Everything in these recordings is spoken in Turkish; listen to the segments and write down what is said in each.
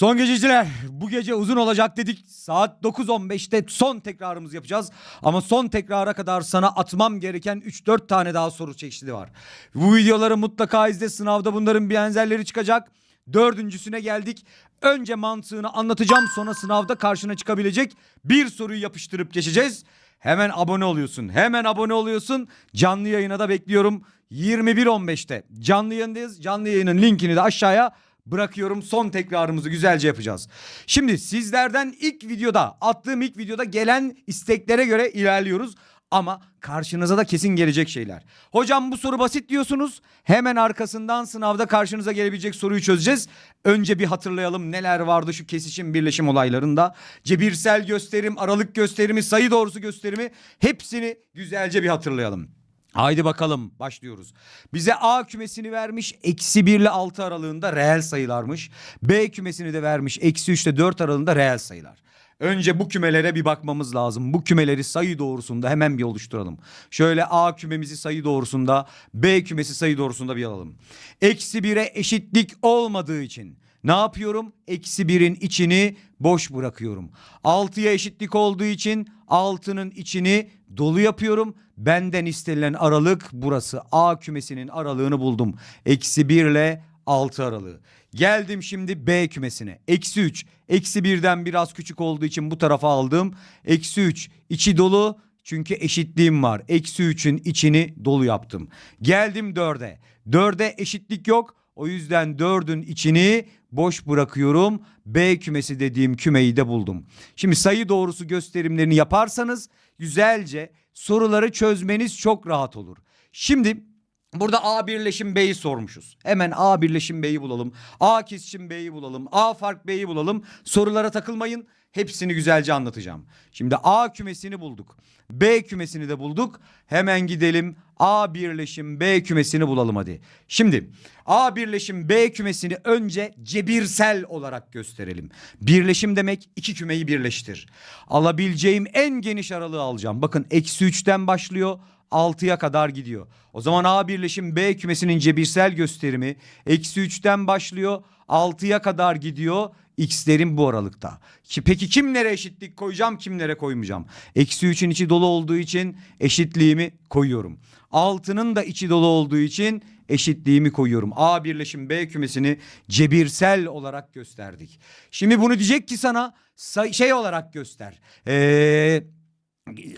Son gececiler bu gece uzun olacak dedik. Saat 9.15'te son tekrarımızı yapacağız. Ama son tekrara kadar sana atmam gereken 3-4 tane daha soru çeşidi var. Bu videoları mutlaka izle sınavda bunların benzerleri çıkacak. Dördüncüsüne geldik. Önce mantığını anlatacağım sonra sınavda karşına çıkabilecek bir soruyu yapıştırıp geçeceğiz. Hemen abone oluyorsun. Hemen abone oluyorsun. Canlı yayına da bekliyorum. 21.15'te canlı yayındayız. Canlı yayının linkini de aşağıya bırakıyorum. Son tekrarımızı güzelce yapacağız. Şimdi sizlerden ilk videoda attığım ilk videoda gelen isteklere göre ilerliyoruz. Ama karşınıza da kesin gelecek şeyler. Hocam bu soru basit diyorsunuz. Hemen arkasından sınavda karşınıza gelebilecek soruyu çözeceğiz. Önce bir hatırlayalım neler vardı şu kesişim birleşim olaylarında. Cebirsel gösterim, aralık gösterimi, sayı doğrusu gösterimi hepsini güzelce bir hatırlayalım. Haydi bakalım başlıyoruz. Bize A kümesini vermiş eksi 1 ile 6 aralığında reel sayılarmış. B kümesini de vermiş eksi 3 ile 4 aralığında reel sayılar. Önce bu kümelere bir bakmamız lazım. Bu kümeleri sayı doğrusunda hemen bir oluşturalım. Şöyle A kümemizi sayı doğrusunda, B kümesi sayı doğrusunda bir alalım. Eksi 1'e eşitlik olmadığı için ne yapıyorum? Eksi 1'in içini boş bırakıyorum. 6'ya eşitlik olduğu için 6'nın içini dolu yapıyorum. Benden istenilen aralık burası. A kümesinin aralığını buldum. Eksi 1 ile 6 aralığı. Geldim şimdi B kümesine. Eksi 3. Eksi 1'den biraz küçük olduğu için bu tarafa aldım. Eksi 3. içi dolu. Çünkü eşitliğim var. Eksi 3'ün içini dolu yaptım. Geldim 4'e. 4'e eşitlik yok. O yüzden 4'ün içini boş bırakıyorum. B kümesi dediğim kümeyi de buldum. Şimdi sayı doğrusu gösterimlerini yaparsanız güzelce soruları çözmeniz çok rahat olur. Şimdi Burada A birleşim B'yi sormuşuz. Hemen A birleşim B'yi bulalım. A kesişim B'yi bulalım. A fark B'yi bulalım. Sorulara takılmayın. Hepsini güzelce anlatacağım. Şimdi A kümesini bulduk. B kümesini de bulduk. Hemen gidelim A birleşim B kümesini bulalım hadi. Şimdi A birleşim B kümesini önce cebirsel olarak gösterelim. Birleşim demek iki kümeyi birleştir. Alabileceğim en geniş aralığı alacağım. Bakın eksi 3'ten başlıyor. 6'ya kadar gidiyor. O zaman A birleşim B kümesinin cebirsel gösterimi eksi 3'ten başlıyor 6'ya kadar gidiyor. X'lerin bu aralıkta. Ki Peki kimlere eşitlik koyacağım kimlere koymayacağım? Eksi 3'ün içi dolu olduğu için eşitliğimi koyuyorum. 6'nın da içi dolu olduğu için eşitliğimi koyuyorum. A birleşim B kümesini cebirsel olarak gösterdik. Şimdi bunu diyecek ki sana şey olarak göster. Eee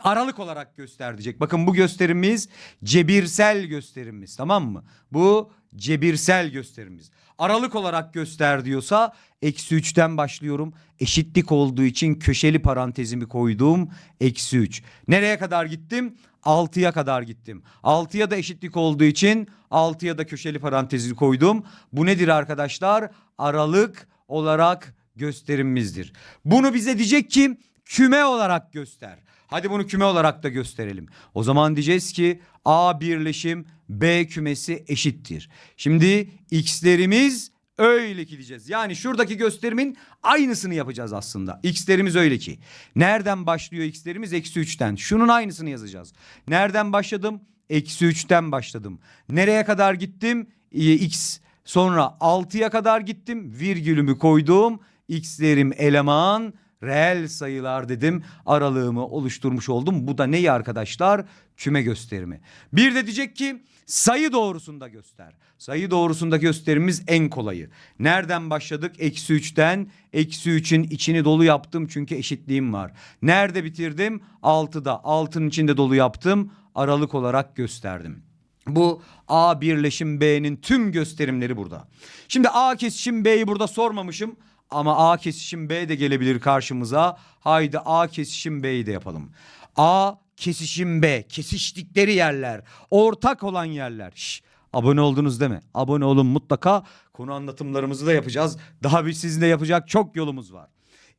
aralık olarak göster diyecek. Bakın bu gösterimimiz cebirsel gösterimimiz tamam mı? Bu cebirsel gösterimimiz. Aralık olarak göster diyorsa eksi 3'ten başlıyorum. Eşitlik olduğu için köşeli parantezimi koyduğum eksi 3. Nereye kadar gittim? 6'ya kadar gittim. 6'ya da eşitlik olduğu için 6'ya da köşeli parantezi koydum. Bu nedir arkadaşlar? Aralık olarak gösterimimizdir. Bunu bize diyecek ki küme olarak göster. Hadi bunu küme olarak da gösterelim. O zaman diyeceğiz ki A birleşim B kümesi eşittir. Şimdi x'lerimiz öyle ki diyeceğiz. Yani şuradaki gösterimin aynısını yapacağız aslında. X'lerimiz öyle ki. Nereden başlıyor x'lerimiz? Eksi 3'ten. Şunun aynısını yazacağız. Nereden başladım? Eksi 3'ten başladım. Nereye kadar gittim? X. Sonra 6'ya kadar gittim. Virgülümü koydum. X'lerim eleman reel sayılar dedim. Aralığımı oluşturmuş oldum. Bu da neyi arkadaşlar? Küme gösterimi. Bir de diyecek ki sayı doğrusunda göster. Sayı doğrusunda gösterimimiz en kolayı. Nereden başladık? Eksi 3'ten. Eksi 3'ün içini dolu yaptım çünkü eşitliğim var. Nerede bitirdim? 6'da. 6'nın içinde dolu yaptım. Aralık olarak gösterdim. Bu A birleşim B'nin tüm gösterimleri burada. Şimdi A kesişim B'yi burada sormamışım. Ama A kesişim B de gelebilir karşımıza. Haydi A kesişim B'yi de yapalım. A kesişim B. Kesiştikleri yerler. Ortak olan yerler. Şş, abone oldunuz değil mi? Abone olun mutlaka. Konu anlatımlarımızı da yapacağız. Daha bir sizinle yapacak çok yolumuz var.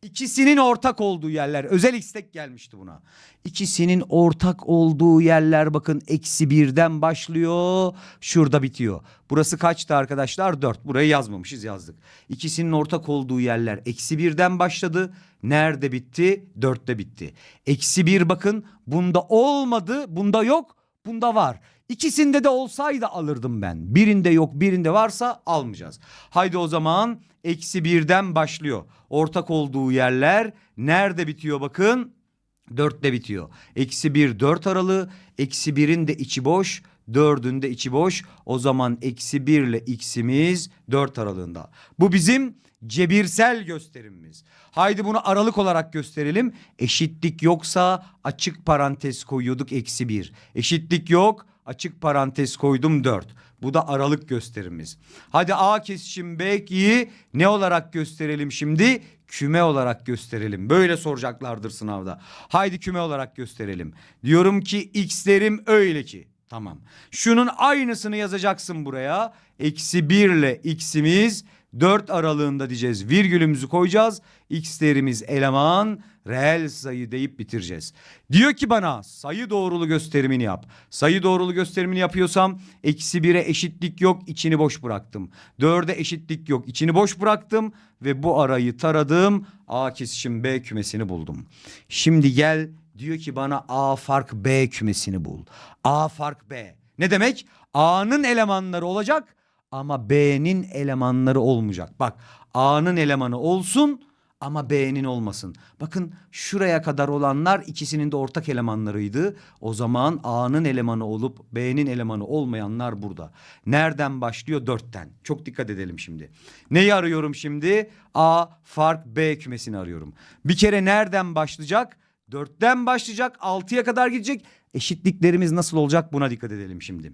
İkisinin ortak olduğu yerler. Özel istek gelmişti buna. İkisinin ortak olduğu yerler bakın eksi birden başlıyor. Şurada bitiyor. Burası kaçtı arkadaşlar? Dört. Burayı yazmamışız yazdık. İkisinin ortak olduğu yerler eksi birden başladı. Nerede bitti? Dörtte bitti. Eksi bir bakın bunda olmadı. Bunda yok. Bunda var. İkisinde de olsaydı alırdım ben. Birinde yok birinde varsa almayacağız. Haydi o zaman eksi birden başlıyor. Ortak olduğu yerler nerede bitiyor bakın? 4'te bitiyor. Eksi 1 4 aralığı. Eksi 1'in de içi boş. 4'ün de içi boş. O zaman eksi 1 ile x'imiz 4 aralığında. Bu bizim cebirsel gösterimimiz. Haydi bunu aralık olarak gösterelim. Eşitlik yoksa açık parantez koyuyorduk eksi 1. Eşitlik yok açık parantez koydum 4. Bu da aralık gösterimimiz. Hadi A kesişim B'yi ne olarak gösterelim şimdi? Küme olarak gösterelim. Böyle soracaklardır sınavda. Haydi küme olarak gösterelim. Diyorum ki x'lerim öyle ki. Tamam. Şunun aynısını yazacaksın buraya. Eksi 1 ile x'imiz 4 aralığında diyeceğiz. Virgülümüzü koyacağız. X'lerimiz eleman reel sayı deyip bitireceğiz. Diyor ki bana sayı doğrulu gösterimini yap. Sayı doğrulu gösterimini yapıyorsam eksi 1'e eşitlik yok içini boş bıraktım. 4'e eşitlik yok içini boş bıraktım ve bu arayı taradım. A kesişim B kümesini buldum. Şimdi gel diyor ki bana A fark B kümesini bul. A fark B. Ne demek? A'nın elemanları olacak ama B'nin elemanları olmayacak. Bak A'nın elemanı olsun ama B'nin olmasın. Bakın şuraya kadar olanlar ikisinin de ortak elemanlarıydı. O zaman A'nın elemanı olup B'nin elemanı olmayanlar burada. Nereden başlıyor? Dörtten. Çok dikkat edelim şimdi. Neyi arıyorum şimdi? A fark B kümesini arıyorum. Bir kere nereden başlayacak? Dörtten başlayacak, altıya kadar gidecek. Eşitliklerimiz nasıl olacak buna dikkat edelim şimdi.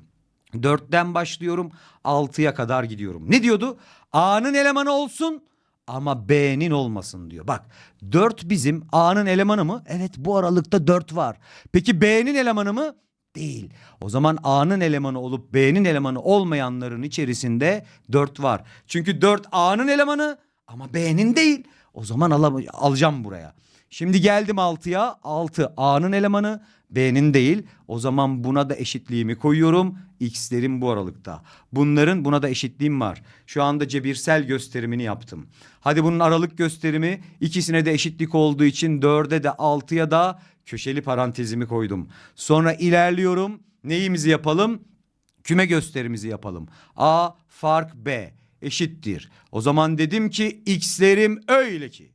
Dörtten başlıyorum, altıya kadar gidiyorum. Ne diyordu? A'nın elemanı olsun ama B'nin olmasın diyor. Bak dört bizim A'nın elemanı mı? Evet bu aralıkta dört var. Peki B'nin elemanı mı? Değil. O zaman A'nın elemanı olup B'nin elemanı olmayanların içerisinde dört var. Çünkü dört A'nın elemanı ama B'nin değil. O zaman alam- alacağım buraya. Şimdi geldim 6'ya. 6 A'nın elemanı B'nin değil. O zaman buna da eşitliğimi koyuyorum. X'lerim bu aralıkta. Bunların buna da eşitliğim var. Şu anda cebirsel gösterimini yaptım. Hadi bunun aralık gösterimi ikisine de eşitlik olduğu için 4'e de 6'ya da köşeli parantezimi koydum. Sonra ilerliyorum. Neyimizi yapalım? Küme gösterimizi yapalım. A fark B eşittir. O zaman dedim ki x'lerim öyle ki.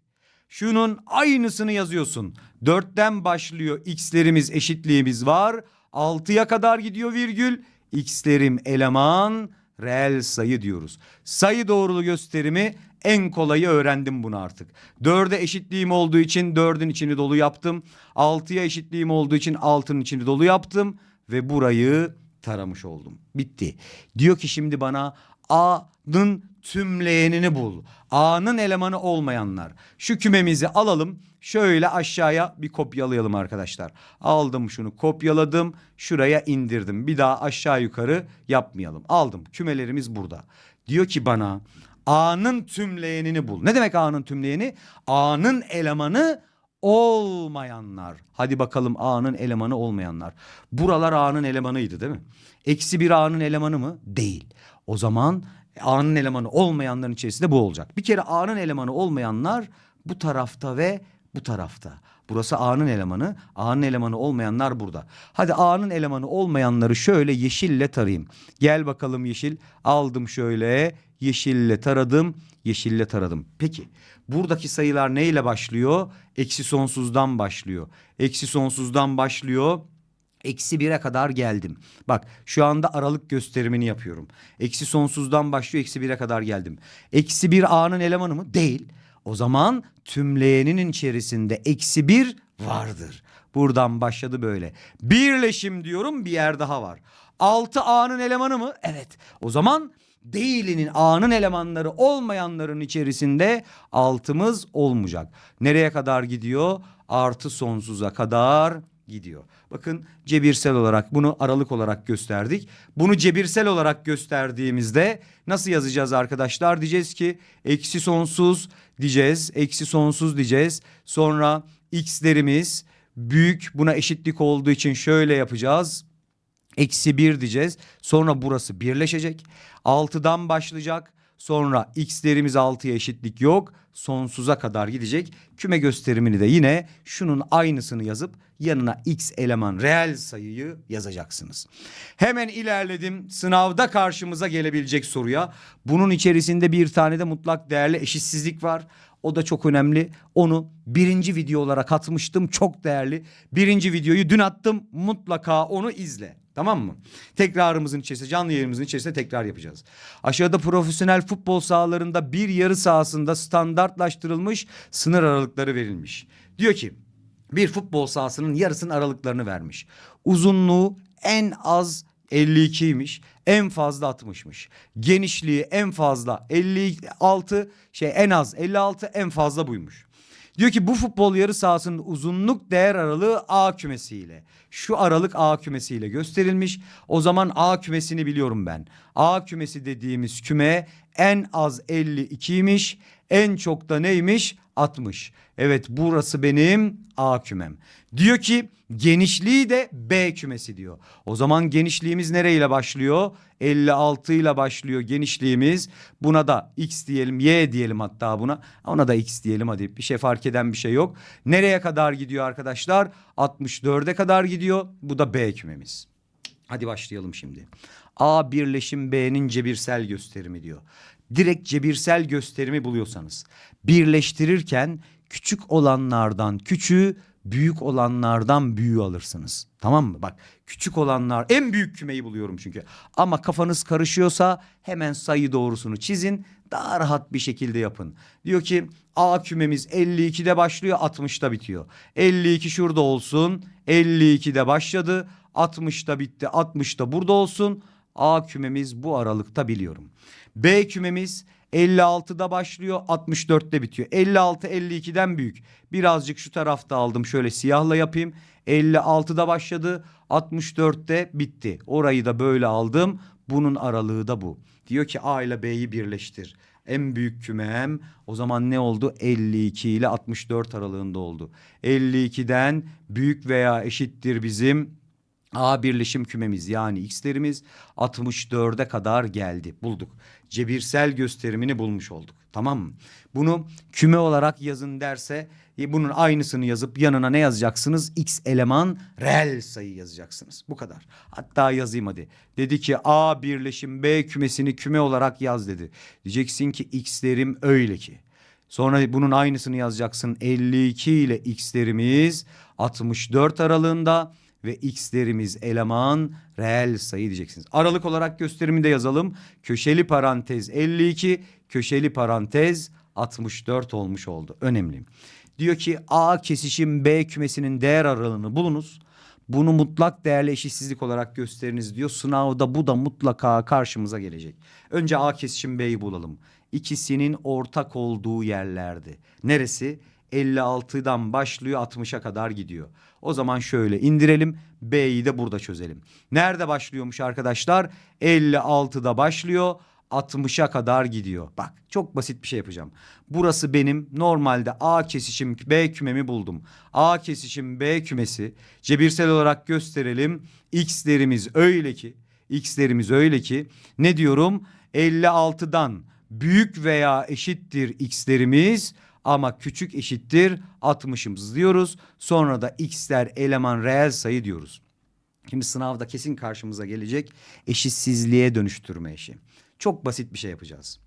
Şunun aynısını yazıyorsun. Dörtten başlıyor x'lerimiz eşitliğimiz var. Altıya kadar gidiyor virgül. X'lerim eleman reel sayı diyoruz. Sayı doğrulu gösterimi en kolayı öğrendim bunu artık. Dörde eşitliğim olduğu için dördün içini dolu yaptım. Altıya eşitliğim olduğu için altının içini dolu yaptım. Ve burayı taramış oldum. Bitti. Diyor ki şimdi bana A'nın tümleyenini bul. A'nın elemanı olmayanlar. Şu kümemizi alalım. Şöyle aşağıya bir kopyalayalım arkadaşlar. Aldım şunu kopyaladım. Şuraya indirdim. Bir daha aşağı yukarı yapmayalım. Aldım. Kümelerimiz burada. Diyor ki bana A'nın tümleyenini bul. Ne demek A'nın tümleyeni? A'nın elemanı olmayanlar. Hadi bakalım A'nın elemanı olmayanlar. Buralar A'nın elemanıydı değil mi? Eksi bir A'nın elemanı mı? Değil. O zaman A'nın elemanı olmayanların içerisinde bu olacak. Bir kere A'nın elemanı olmayanlar bu tarafta ve bu tarafta. Burası A'nın elemanı. A'nın elemanı olmayanlar burada. Hadi A'nın elemanı olmayanları şöyle yeşille tarayayım. Gel bakalım yeşil. Aldım şöyle yeşille taradım. Yeşille taradım. Peki buradaki sayılar neyle başlıyor? Eksi sonsuzdan başlıyor. Eksi sonsuzdan başlıyor. Eksi 1'e kadar geldim. Bak şu anda aralık gösterimini yapıyorum. Eksi sonsuzdan başlıyor eksi 1'e kadar geldim. Eksi 1 A'nın elemanı mı? Değil. O zaman tümleyeninin içerisinde eksi 1 vardır. Buradan başladı böyle. Birleşim diyorum bir yer daha var. 6 A'nın elemanı mı? Evet. O zaman değilinin A'nın elemanları olmayanların içerisinde altımız olmayacak. Nereye kadar gidiyor? Artı sonsuza kadar gidiyor. Bakın cebirsel olarak bunu aralık olarak gösterdik. Bunu cebirsel olarak gösterdiğimizde nasıl yazacağız arkadaşlar? Diyeceğiz ki eksi sonsuz diyeceğiz. Eksi sonsuz diyeceğiz. Sonra x'lerimiz büyük buna eşitlik olduğu için şöyle yapacağız. Eksi bir diyeceğiz. Sonra burası birleşecek. 6'dan başlayacak. Sonra x'lerimiz 6'ya eşitlik yok. Sonsuza kadar gidecek. Küme gösterimini de yine şunun aynısını yazıp yanına x eleman reel sayıyı yazacaksınız. Hemen ilerledim. Sınavda karşımıza gelebilecek soruya. Bunun içerisinde bir tane de mutlak değerli eşitsizlik var. O da çok önemli. Onu birinci video olarak atmıştım. Çok değerli. Birinci videoyu dün attım. Mutlaka onu izle. Tamam mı? Tekrarımızın içerisinde, canlı yayınımızın içerisinde tekrar yapacağız. Aşağıda profesyonel futbol sahalarında bir yarı sahasında standartlaştırılmış sınır aralıkları verilmiş. Diyor ki bir futbol sahasının yarısının aralıklarını vermiş. Uzunluğu en az 52'ymiş. En fazla 60'mış. Genişliği en fazla 56 şey en az 56 en fazla buymuş. Diyor ki bu futbol yarı sahasının uzunluk değer aralığı A kümesiyle. Şu aralık A kümesiyle gösterilmiş. O zaman A kümesini biliyorum ben. A kümesi dediğimiz küme en az 52'ymiş. En çok da neymiş? 60. Evet burası benim A kümem. Diyor ki genişliği de B kümesi diyor. O zaman genişliğimiz nereyle başlıyor? 56 ile başlıyor genişliğimiz. Buna da x diyelim, y diyelim hatta buna. Ona da x diyelim hadi. Bir şey fark eden bir şey yok. Nereye kadar gidiyor arkadaşlar? 64'e kadar gidiyor. Bu da B kümemiz. Hadi başlayalım şimdi. A birleşim B'nin cebirsel gösterimi diyor. Direkt cebirsel gösterimi buluyorsanız birleştirirken küçük olanlardan küçüğü büyük olanlardan büyüğü alırsınız. Tamam mı? Bak küçük olanlar en büyük kümeyi buluyorum çünkü. Ama kafanız karışıyorsa hemen sayı doğrusunu çizin. Daha rahat bir şekilde yapın. Diyor ki A kümemiz 52'de başlıyor 60'da bitiyor. 52 şurada olsun. 52'de başladı. 60'da bitti. 60'da burada olsun. A kümemiz bu aralıkta biliyorum. B kümemiz 56'da başlıyor 64'te bitiyor. 56 52'den büyük. Birazcık şu tarafta aldım şöyle siyahla yapayım. 56'da başladı 64'te bitti. Orayı da böyle aldım. Bunun aralığı da bu. Diyor ki A ile B'yi birleştir. En büyük kümem o zaman ne oldu? 52 ile 64 aralığında oldu. 52'den büyük veya eşittir bizim A birleşim kümemiz yani x'lerimiz 64'e kadar geldi. Bulduk. Cebirsel gösterimini bulmuş olduk. Tamam mı? Bunu küme olarak yazın derse e, bunun aynısını yazıp yanına ne yazacaksınız? X eleman reel sayı yazacaksınız. Bu kadar. Hatta yazayım hadi. Dedi ki A birleşim B kümesini küme olarak yaz dedi. Diyeceksin ki x'lerim öyle ki. Sonra bunun aynısını yazacaksın. 52 ile x'lerimiz 64 aralığında ve x'lerimiz eleman reel sayı diyeceksiniz. Aralık olarak gösterimi de yazalım. Köşeli parantez 52, köşeli parantez 64 olmuş oldu. Önemli. Diyor ki A kesişim B kümesinin değer aralığını bulunuz. Bunu mutlak değerli eşitsizlik olarak gösteriniz diyor. Sınavda bu da mutlaka karşımıza gelecek. Önce A kesişim B'yi bulalım. İkisinin ortak olduğu yerlerde. Neresi? 56'dan başlıyor 60'a kadar gidiyor. O zaman şöyle indirelim. B'yi de burada çözelim. Nerede başlıyormuş arkadaşlar? 56'da başlıyor. 60'a kadar gidiyor. Bak çok basit bir şey yapacağım. Burası benim normalde A kesişim B kümemi buldum. A kesişim B kümesi cebirsel olarak gösterelim. X'lerimiz öyle ki X'lerimiz öyle ki ne diyorum? 56'dan büyük veya eşittir X'lerimiz ama küçük eşittir 60'ımız diyoruz. Sonra da x'ler eleman reel sayı diyoruz. Şimdi sınavda kesin karşımıza gelecek eşitsizliğe dönüştürme işi. Çok basit bir şey yapacağız.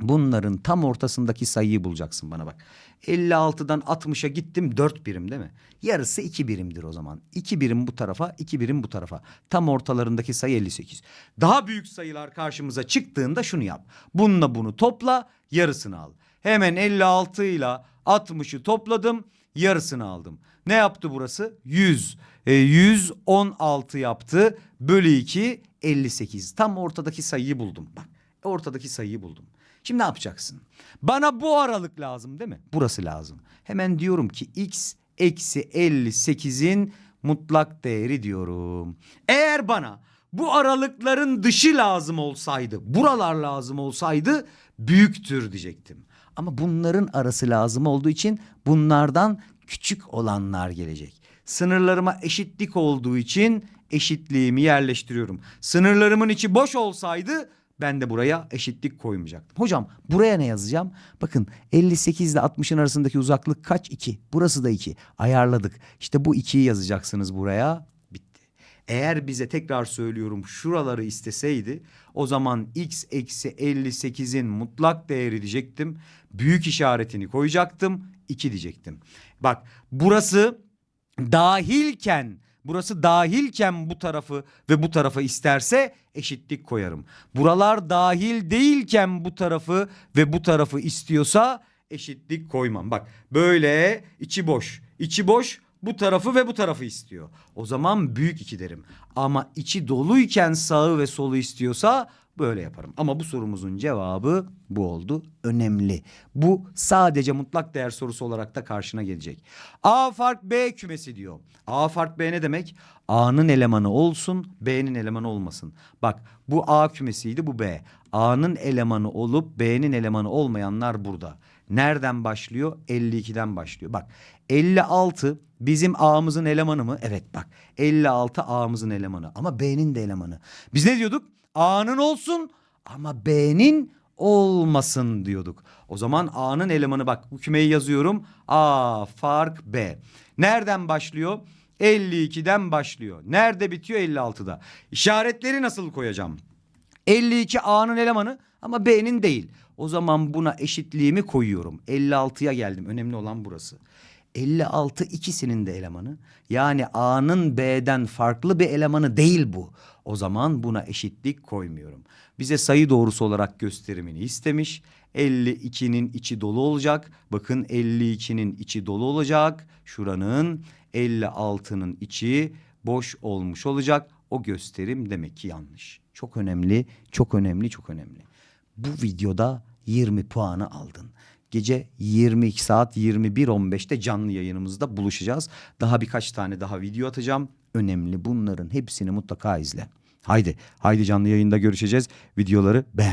Bunların tam ortasındaki sayıyı bulacaksın bana bak. 56'dan 60'a gittim 4 birim değil mi? Yarısı 2 birimdir o zaman. 2 birim bu tarafa 2 birim bu tarafa. Tam ortalarındaki sayı 58. Daha büyük sayılar karşımıza çıktığında şunu yap. Bununla bunu topla yarısını al. Hemen 56 ile 60'ı topladım yarısını aldım. Ne yaptı burası? 100. E, 116 yaptı. Bölü 2 58. Tam ortadaki sayıyı buldum. Bak ortadaki sayıyı buldum. Şimdi ne yapacaksın? Bana bu aralık lazım değil mi? Burası lazım. Hemen diyorum ki x eksi 58'in mutlak değeri diyorum. Eğer bana bu aralıkların dışı lazım olsaydı, buralar lazım olsaydı büyüktür diyecektim. Ama bunların arası lazım olduğu için bunlardan küçük olanlar gelecek. Sınırlarıma eşitlik olduğu için eşitliğimi yerleştiriyorum. Sınırlarımın içi boş olsaydı Ben de buraya eşitlik koymayacaktım. Hocam buraya ne yazacağım? Bakın 58 ile 60'ın arasındaki uzaklık kaç? 2. Burası da 2. Ayarladık. İşte bu 2'yi yazacaksınız buraya. Eğer bize tekrar söylüyorum şuraları isteseydi o zaman x eksi 58'in mutlak değeri diyecektim. Büyük işaretini koyacaktım. 2 diyecektim. Bak burası dahilken burası dahilken bu tarafı ve bu tarafı isterse eşitlik koyarım. Buralar dahil değilken bu tarafı ve bu tarafı istiyorsa eşitlik koymam. Bak böyle içi boş. içi boş bu tarafı ve bu tarafı istiyor. O zaman büyük iki derim. Ama içi doluyken sağı ve solu istiyorsa böyle yaparım. Ama bu sorumuzun cevabı bu oldu. Önemli. Bu sadece mutlak değer sorusu olarak da karşına gelecek. A fark B kümesi diyor. A fark B ne demek? A'nın elemanı olsun, B'nin elemanı olmasın. Bak bu A kümesiydi bu B. A'nın elemanı olup B'nin elemanı olmayanlar burada. Nereden başlıyor? 52'den başlıyor. Bak 56 bizim A'mızın elemanı mı? Evet bak 56 A'mızın elemanı ama B'nin de elemanı. Biz ne diyorduk? A'nın olsun ama B'nin olmasın diyorduk. O zaman A'nın elemanı bak bu kümeyi yazıyorum. A fark B. Nereden başlıyor? 52'den başlıyor. Nerede bitiyor? 56'da. İşaretleri nasıl koyacağım? 52 A'nın elemanı ama B'nin değil. O zaman buna eşitliğimi koyuyorum. 56'ya geldim. Önemli olan burası. 56 ikisinin de elemanı. Yani A'nın B'den farklı bir elemanı değil bu. O zaman buna eşitlik koymuyorum. Bize sayı doğrusu olarak gösterimini istemiş. 52'nin içi dolu olacak. Bakın 52'nin içi dolu olacak. Şuranın 56'nın içi boş olmuş olacak. O gösterim demek ki yanlış. Çok önemli, çok önemli, çok önemli. Bu videoda 20 puanı aldın. Gece 22 saat 21.15'te canlı yayınımızda buluşacağız. Daha birkaç tane daha video atacağım. Önemli bunların hepsini mutlaka izle. Haydi, haydi canlı yayında görüşeceğiz. Videoları beğen.